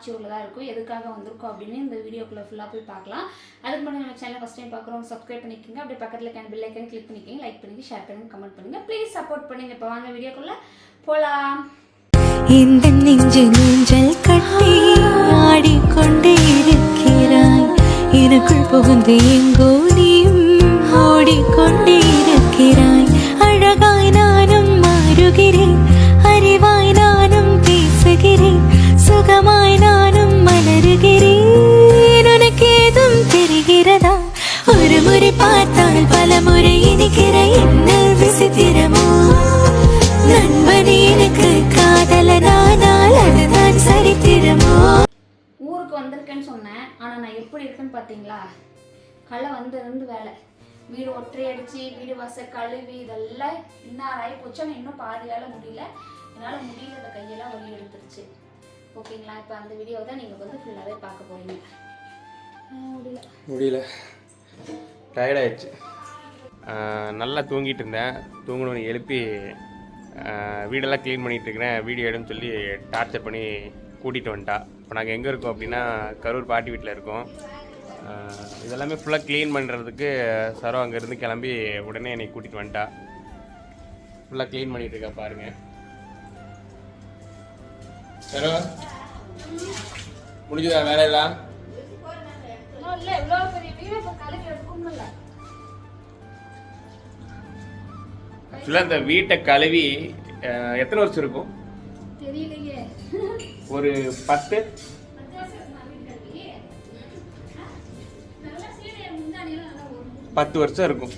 ஆச்சியூரில் தான் இருக்கும். எதுக்காக வந்திருக்கோம் அப்படின்னு இந்த வீடியோக்குள்ளே ஃபுல்லாக போய் பார்க்கலாம். அதுக்கு முன்னாடி நம்ம சேனல் ஃபஸ்ட் டைம் பார்க்குறோம் சப்ஸ்கிரைப் பண்ணிக்கோங்க. அப்படியே பக்கத்தில் கேன் பில் ஐக்கன் கிளிக் பண்ணிக்கோங்க. லைக் பண்ணுங்கள் ஷேர் பண்ணுங்கள் கமெண்ட் பண்ணுங்கள் ப்ளீஸ் சப்போர்ட் பண்ணுங்கள் இப்போ வாங்க வீடியோக்குள்ளே போகலாம் இந்த நெஞ்சு நெஞ்சல் கட்டி ஆடிக்கொண்டே இருக்கிறாய். எனக்குள் புகுந்து எங்கோ நீயும் ஓடிக்கொண்டே முறை இனிக்கிற என்ன விசித்திரமோ நண்பனே எனக்கு காதலனானால் அதுதான் சரித்திரமோ? ஊருக்கு வந்திருக்கேன்னு சொன்னேன். ஆனால் நான் எப்படி இருக்கேன்னு பார்த்தீங்களா களை வந்து இருந்து வேலை. வீடு ஒற்றை அடிச்சு வீடு வாசல் கழுவி இதெல்லாம் இன்னார் ஆகி போச்சு. ஆனால் இன்னும் பாதி வேலை முடியல. என்னால் முடியல. அந்த கையெல்லாம் வலி எடுத்துருச்சு. ஓகேங்களா? இப்போ அந்த வீடியோ தான் நீங்கள் வந்து ஃபுல்லாகவே பார்க்க போறீங்க. ஆஹ் முடியல. முடியல. டயர்டாயிடுச்சு நல்லா தூங்கிட்டு இருந்தேன். தூங்கணும்னு எழுப்பி வீடெல்லாம் க்ளீன் பண்ணிகிட்ருக்கிறேன் வீடியோ எடுன்னு சொல்லி டார்ச்சர் பண்ணி கூட்டிகிட்டு வந்துட்டா. இப்போ நாங்கள் எங்கே இருக்கோம் அப்படின்னா கரூர் பாட்டி வீட்டில் இருக்கோம். இதெல்லாமே ஃபுல்லாக க்ளீன் பண்ணுறதுக்கு சரோ அங்கேருந்து கிளம்பி உடனே என்னை கூட்டிகிட்டு வந்துட்டா. ஃபுல்லாக க்ளீன் பண்ணிகிட்டு இருக்கா பாருங்க. சரோ முடிஞ்சுதா வேலையெல்லாம்? இல்லை இவ்வளோ பெரிய வீடு இப்போ கழுவி ஆக்சுவலாக இந்த வீட்டை கழுவி எத்தனை வருஷம் இருக்கும்? ஒரு பத்து? பத்து வருஷம் இருக்கும்.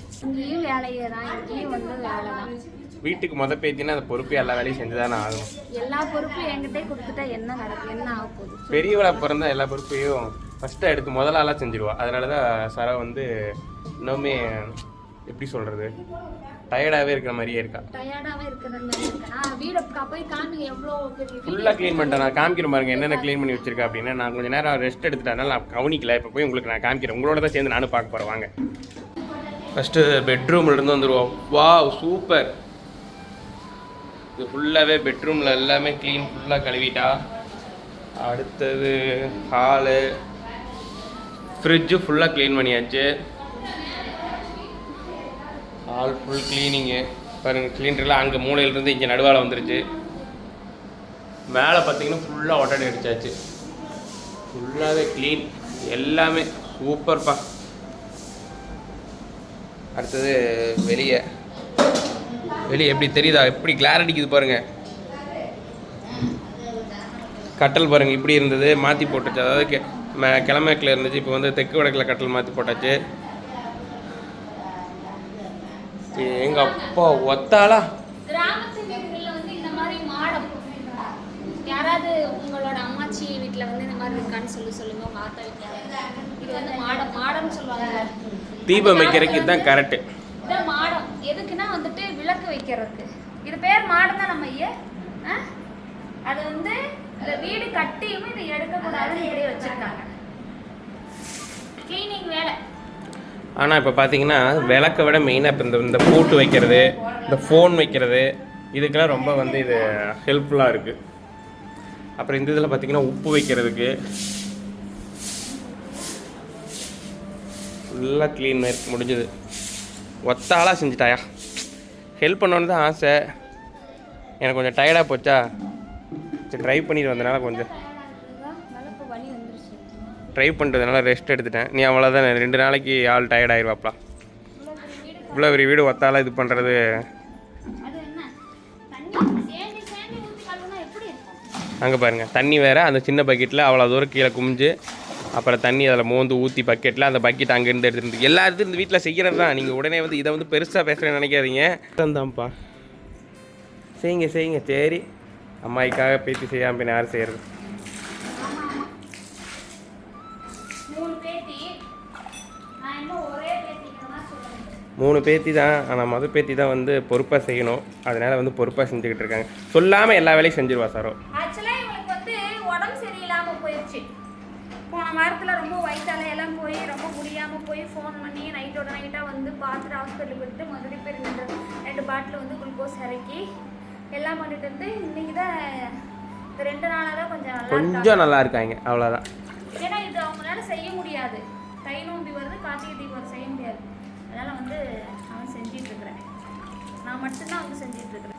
வீட்டுக்கு முத பேத்தினா அந்த பொறுப்பு எல்லா வேலையும் செஞ்சு தானே ஆகும் எல்லா பொறுப்பும் என்கிட்டே கொடுத்துட்டா என்ன நடக்கும் என்ன ஆக போகுது? பெரியவளா பிறந்தா எல்லா பொறுப்பையும் ஃபஸ்ட்டாக எடுத்து முதல் ஆளாக செஞ்சிருவா. அதனால தான் சரா வந்து இன்னுமே எப்படி சொல்கிறது டயர்டாகவே இருக்கிற மாதிரியே இருக்கா? டயர்டாவே இருக்கிறது மாதிரி இருக்கு? நான் வீட போய் காமிங்க எவ்வளோ. ஃபுல்லாக க்ளீன் பண்ணிட்டேன். நான் காமிக்கிறேன் பாருங்க என்னென்ன க்ளீன் பண்ணி வச்சிருக்கா அப்படின்னு. நான் கொஞ்சம் நேரம் ரெஸ்ட் எடுத்துட்டேன். நான் கவனிக்கல. இப்போ போய் உங்களுக்கு நான் காமிக்கிறேன். உங்களோட தான் சேர்ந்து நானும் பார்க்க போகிறேன் வாங்க. ஃபஸ்ட்டு பெட்ரூம்ல இருந்து வந்துடுவோம் வாவ் சூப்பர் இது ஃபுல்லாகவே பெட்ரூமில் எல்லாமே க்ளீன் ஃபுல்லாக கழுவிட்டா. அடுத்தது ஹாலு ஃப்ரிட்ஜு ஃபுல்லாக க்ளீன் பண்ணியாச்சு. ஆல் ஃபுல் க்ளீனிங்கு பாருங்கள் சிலிண்டர்லாம் அங்கே மூலையிலேருந்து இங்கே நடுவால் வந்துருச்சு. மேலே பார்த்தீங்கன்னா ஃபுல்லாக ஒட்டடை அடிச்சாச்சு. ஃபுல்லாகவே க்ளீன் எல்லாமே சூப்பர்ப்பா அடுத்தது வெளியே. வெளியே எப்படி தெரியுதா? எப்படி கிளார் அடிக்குது பாருங்க. கட்டல் பாருங்கள் இப்படி இருந்தது. மாற்றி போட்டுச்சு. அதாவது கெ- கிழமேக்கில் இருந்துச்சு. இப்போ வந்து தெற்கு வடக்கில் கட்டல் மாற்றி போட்டாச்சு. எங்க அப்பா ஒத்தாளா? கிராமத்து வீடுகளில் வந்து இந்த மாதிரி மாடம் யாராவது உங்களோட அம்மாச்சி வீட்டில் வந்து இந்த மாதிரி இருக்கான்னு சொல்லி சொல்லுங்க உங்க ஆத்தா வீட்டில் இது வந்து மாடம் மாடம்னு சொல்லுவாங்க. தீபம் வைக்கிறதுக்கு இதுதான் கரெக்டு இதான் மாடம். எதுக்குன்னா வந்துட்டு விளக்கு வைக்கிறதுக்கு. இது பேர் மாடம் தான் நம்ம ஐயா? அது வந்து இந்த வீடு கட்டியும் இதை எடுக்கக்கூடாதுன்னு இப்படி வச்சிருக்காங்க க்ளீனிங் வேலை ஆனால் இப்போ பார்த்தீங்கன்னா விளக்கை விட மெயினாக இப்போ இந்த இந்த பூட்டு வைக்கிறது இந்த ஃபோன் வைக்கிறது இதுக்கெல்லாம் ரொம்ப வந்து இது ஹெல்ப்ஃபுல்லாக இருக்குது அப்புறம் இந்த இதில் பார்த்தீங்கன்னா உப்பு வைக்கிறதுக்கு ஃபுல்லாக க்ளீன் முடிஞ்சது. ஒத்தாளாக செஞ்சுட்டாயா? ஹெல்ப் பண்ணணுன்னு தான் ஆசை. எனக்கு கொஞ்சம் டயர்டாக போச்சா? சரி ட்ரை பண்ணிட்டு வந்தனால கொஞ்சம். ட்ரை பண்ணுறதுனால ரெஸ்ட் எடுத்துட்டேன். நீ அவ்வளோதான் ரெண்டு நாளைக்கு ஆள் டயர்ட் ஆயிடுவாப்லாம் இவ்வளோ பெரிய வீடு ஒத்தால இது பண்ணுறது அங்கே பாருங்கள் தண்ணி வேறு அந்த சின்ன பக்கெட்டில் அவ்வளோ தூரம் கீழே குமிஞ்சு அப்புறம் தண்ணி அதில் மோந்து ஊற்றி பக்கெட்டில் அந்த பக்கெட் அங்கேருந்து எடுத்துருந்து எல்லா இடத்துலையும் இந்த வீட்டில் செய்கிறது தான். நீங்கள் உடனே வந்து இதை வந்து பெருசாக பேசுகிறேன்னு நினைக்காதீங்க. தான்ப்பா செய்யுங்க செய்யுங்க சரி. அம்மாய்க்காக பேச்சு செய்யாமல் யாரும் செய்கிறது மூணு பேத்தி தான் ஆனால் மொதல் பேத்தி தான் வந்து பொறுப்பாக செய்யணும். அதனால் வந்து பொறுப்பாக செஞ்சுக்கிட்டு இருக்காங்க. சொல்லாமல் எல்லா வேலையும் செஞ்சிருவா சாரோ. ஆக்சுவலாக இவங்களுக்கு வந்து உடம்பு சரியில்லாமல் போயிடுச்சு போன வாரத்தில் ரொம்ப வயிற்றாலையெல்லாம் போய் ரொம்ப முடியாமல் போய் ஃபோன் பண்ணி நைட்டோட நைட்டாக வந்து பார்த்துட்டு ஹாஸ்பிட்டலுக்கு விட்டு மறுபடியும் போய் ரெண்டு ரெண்டு பாட்டில் வந்து குளுக்கோஸ் இறக்கி எல்லாம் பண்ணிட்டு வந்து இன்றைக்கி தான் இந்த ரெண்டு நாளாக தான் கொஞ்சம் நல்லா கொஞ்சம் நல்லா இருக்காங்க அவ்வளோதான் ஏன்னா இது அவங்களால செய்ய முடியாது. தை நோம்பி வருது கார்த்திகை தீபம் செய்ய முடியாது. அதனால் வந்து அவன் செஞ்சிட்ருக்குறேன். நான் மட்டும்தான் வந்து செஞ்சிட்ருக்குறேன்.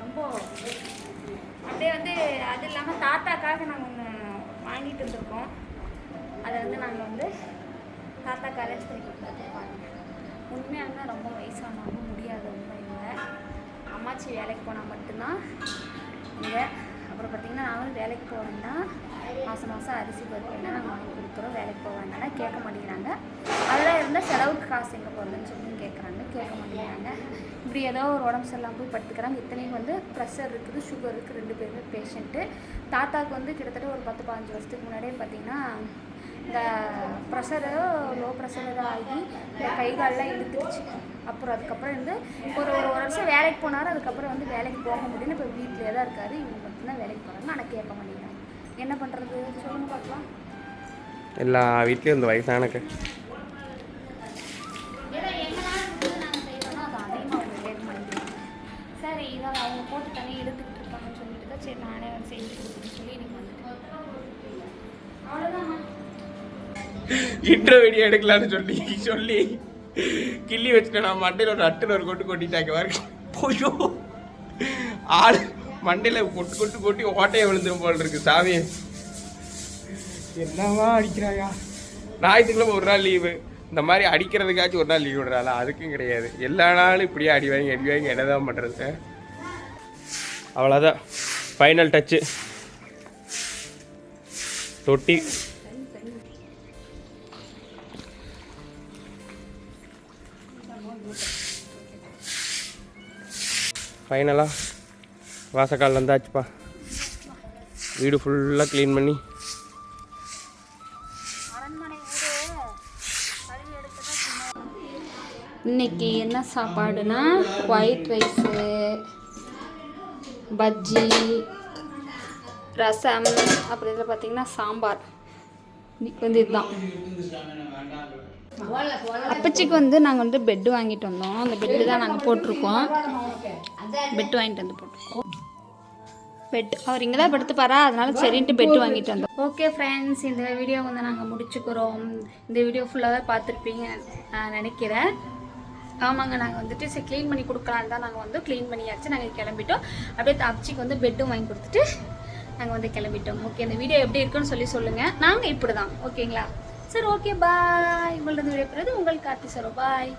ரொம்ப அப்படியே வந்து அது இல்லாமல் தாத்தாக்காக நாங்கள் ஒன்று வாங்கிட்டு இருந்திருக்கோம் அதை வந்து நாங்கள் வந்து தாத்தா காலேஜ் பண்ணி கொடுத்துருக்கோம் உண்மையாக ரொம்ப வயசானவங்க முடியாது உண்மையில அம்மாச்சி வேலைக்கு போனால் மட்டும்தான் இங்கே அப்புறம் பார்த்திங்கன்னா நாங்களும் வேலைக்கு போவேன்னா மாதம் மாதம் அரிசி பருப்பு நாங்கள் வாங்கி கொடுக்குறோம். வேலைக்கு போவாங்கன்னா கேட்க மாட்டேங்கிறாங்க. அதெல்லாம் இருந்தால் செலவுக்கு காசு எங்கே போகிறதுன்னு சொல்லி கேட்குறாங்க. கேட்க மாட்டேங்கிறாங்க. இப்படி ஏதோ ஒரு உடம்பு சரியில்லாமல் போய் படுத்துக்கிறாங்க. இத்தனையும் வந்து ப்ரெஷர் இருக்குது சுகர் இருக்குது. ரெண்டு பேருமே பேஷண்ட்டு தாத்தாவுக்கு வந்து கிட்டத்தட்ட ஒரு பத்து பதினஞ்சு வருஷத்துக்கு முன்னாடியே பார்த்தீங்கன்னா இந்த ப்ரெஷரு லோ ப்ரெஷர் ஆகி இந்த கை கால்லாம் இழுத்துருச்சு அப்புறம் அதுக்கப்புறம் வந்து ஒரு ஒரு வருஷம் வேலைக்கு போனாலும் அதுக்கப்புறம் வந்து வேலைக்கு போக முடியல. இப்போ வீட்டிலே தான் இருக்காரு. இவங்க மட்டும்தான் வேலைக்கு போகிறாங்க ஆனால் கேட்க மாட்டேங்கிறாங்க. என்ன பண்ணுறது சொல்லுங்க பார்க்கலாம். எல்லா வீட்லேயும் இந்த வயசானக்கு நாங்கள் சரி இதை அவங்க போட்டு தண்ணி எடுத்துக்கிட்டு இருப்பாங்கன்னு சொல்லிட்டு தான் சரி நானே வந்து செஞ்சு கொடுக்குறேன்னு சொல்லி வந்துட்டேன் அவ்வளோதாம்மா இன்ட்ரோ வீடியோ எடுக்கலாம்னு சொல்லி சொல்லி. கிள்ளி வச்சுட்டு நான் மண்டையில் ஒரு அட்டில் ஒரு கொட்டு கொட்டிட்டாங்க பாருங்க. போயோ ஆள் மண்டையில் கொட்டு கொட்டு கொட்டி ஓட்டையை விழுந்துரும் போல் இருக்கு சாமி. என்னவா அடிக்கிறாயா? ஞாயிற்றுக்கிழமை ஒரு நாள் லீவு. இந்த மாதிரி அடிக்கிறதுக்காச்சும் ஒரு நாள் லீவ் விடுறாளா? அதுக்கும் கிடையாது. எல்லா நாளும் இப்படியே அடி வாங்கி அடி வாங்கி என்னதான் பண்ணுறது அவ்வளோதான் ஃபைனல் டச்சு தொட்டி. ஃபைனலாக வாசக்கால் வந்தாச்சுப்பா. வீடு ஃபுல்லாக க்ளீன் பண்ணி. இன்னைக்கு என்ன சாப்பாடுனா? ஒயிட் ரைஸு பஜ்ஜி ரசம் அப்புறம் இதில் பார்த்தீங்கன்னா சாம்பார். இன்னைக்கு வந்து இதுதான். அப்பச்சிக்கு வந்து நாங்கள் வந்து பெட்டு வாங்கிட்டு வந்தோம். அந்த பெட்டு தான் நாங்கள் போட்டிருக்கோம். பெட் வாங்கிட்டு வந்து போட்டிருக்கோம். பெட். அவர் இங்கே தான் படுத்துப்பாரா? அதனால சரின்ட்டு பெட் வாங்கிட்டு வந்தோம். ஓகே ஃப்ரெண்ட்ஸ் இந்த வீடியோ வந்து நாங்கள் முடிச்சுக்கிறோம். இந்த வீடியோ ஃபுல்லாகவே பார்த்துருப்பீங்க நான் நினைக்கிறேன். ஆமாங்க நாங்கள் வந்துட்டு சரி க்ளீன் பண்ணி கொடுக்கலான்னு தான் நாங்கள் வந்து க்ளீன் பண்ணியாச்சு. நாங்கள் கிளம்பிட்டோம். அப்படியே தப்சிக்கு வந்து பெட்டும் வாங்கி கொடுத்துட்டு நாங்கள் வந்து கிளம்பிட்டோம். ஓகே இந்த வீடியோ எப்படி இருக்குன்னு சொல்லி சொல்லுங்கள் நாங்கள் இப்படி தான் ஓகேங்களா சரி ஓகே பாய் உங்கள்ட்ட விடைபெறுவது உங்கள் கார்த்தி சரோ. பாய்